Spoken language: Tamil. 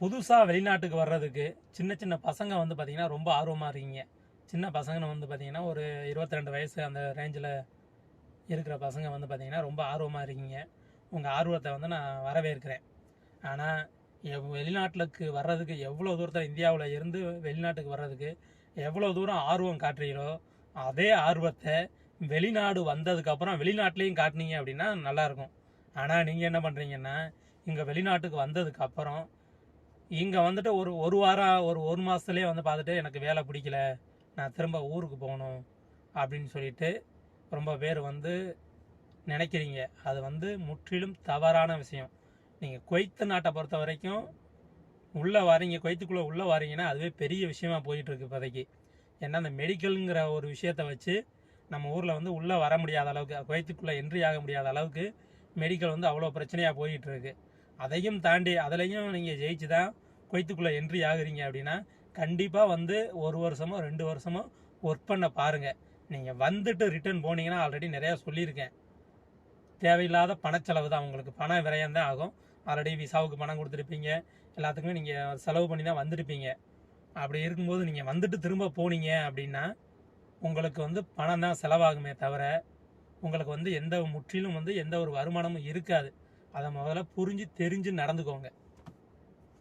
புதுசாக வெளிநாட்டுக்கு வர்றதுக்கு சின்ன சின்ன பசங்க வந்து பார்த்தீங்கன்னா ரொம்ப ஆர்வமாக இருக்கீங்க. சின்ன பசங்கன்னு வந்து பார்த்தீங்கன்னா ஒரு 22 வயசு அந்த ரேஞ்சில் இருக்கிற பசங்க வந்து பார்த்தீங்கன்னா ரொம்ப ஆர்வமாக இருக்கீங்க. உங்கள் ஆர்வத்தை வந்து நான் வரவேற்கிறேன். ஆனால் எவ் வெளிநாட்டுக்கு வர்றதுக்கு எவ்வளோ தூரத்தில் இந்தியாவில் இருந்து வெளிநாட்டுக்கு வர்றதுக்கு எவ்வளோ தூரம் ஆர்வம் காட்டுறீங்களோ அதே ஆர்வத்தை வெளிநாடு வந்ததுக்கப்புறம் வெளிநாட்டிலையும் காட்டினீங்க அப்படின்னா நல்லாயிருக்கும் ஆனால் நீங்கள் என்ன பண்ணுறீங்கன்னா இங்கே வெளிநாட்டுக்கு வந்ததுக்கப்புறம் இங்கே வந்துட்டு ஒரு ஒரு வாரம் ஒரு ஒரு மாதத்துலேயே வந்து பார்த்துட்டு எனக்கு வேலை பிடிக்கல. நான் திரும்ப ஊருக்கு போகணும் அப்படின்னு சொல்லிட்டு ரொம்ப பேர் வந்து நினைக்கிறீங்க. அது வந்து முற்றிலும் தவறான விஷயம். நீங்கள் குவைத்து நாட்டை பொறுத்த வரைக்கும் உள்ளே வாரீங்க குவைத்துக்குள்ளே உள்ளே வரீங்கன்னா அதுவே பெரிய விஷயமா போயிட்டுருக்கு இப்போதைக்கு. ஏன்னா அந்த மெடிக்கலுங்கிற ஒரு விஷயத்தை வச்சு நம்ம ஊரில் வந்து உள்ளே வர முடியாத அளவுக்கு குவைத்துக்குள்ளே என்ட்ரி ஆக முடியாத அளவுக்கு மெடிக்கல் வந்து அவ்வளோ பிரச்சனையாக போயிட்டுருக்கு. அதையும் தாண்டி அதுலேயும் நீங்கள் ஜெயிச்சு தான் குவைத்துக்குள்ளே என்ட்ரி ஆகுறீங்க அப்படின்னா கண்டிப்பாக வந்து ஒரு வருஷமோ ரெண்டு வருஷமோ ஒர்க் பண்ண பாருங்கள் நீங்கள் வந்துட்டு ரிட்டர்ன் போனீங்கன்னா ஆல்ரெடி நிறையா சொல்லியிருக்கேன். தேவையில்லாத பணச்செலவு தான் உங்களுக்கு பணம் விரயம் தான் ஆகும். ஆல்ரெடி விசாவுக்கு பணம் கொடுத்துருப்பீங்க. எல்லாத்துக்குமே நீங்கள் செலவு பண்ணி தான் வந்திருப்பீங்க. அப்படி இருக்கும்போது நீங்கள் வந்துட்டு திரும்ப போனீங்க அப்படின்னா உங்களுக்கு வந்து பணம் தான் செலவாகுமே தவிர உங்களுக்கு வந்து எந்த முற்றிலும் வந்து எந்த ஒரு வருமானமும் இருக்காது. அதை முதல்ல புரிஞ்சு தெரிஞ்சு நடந்துக்கோங்க.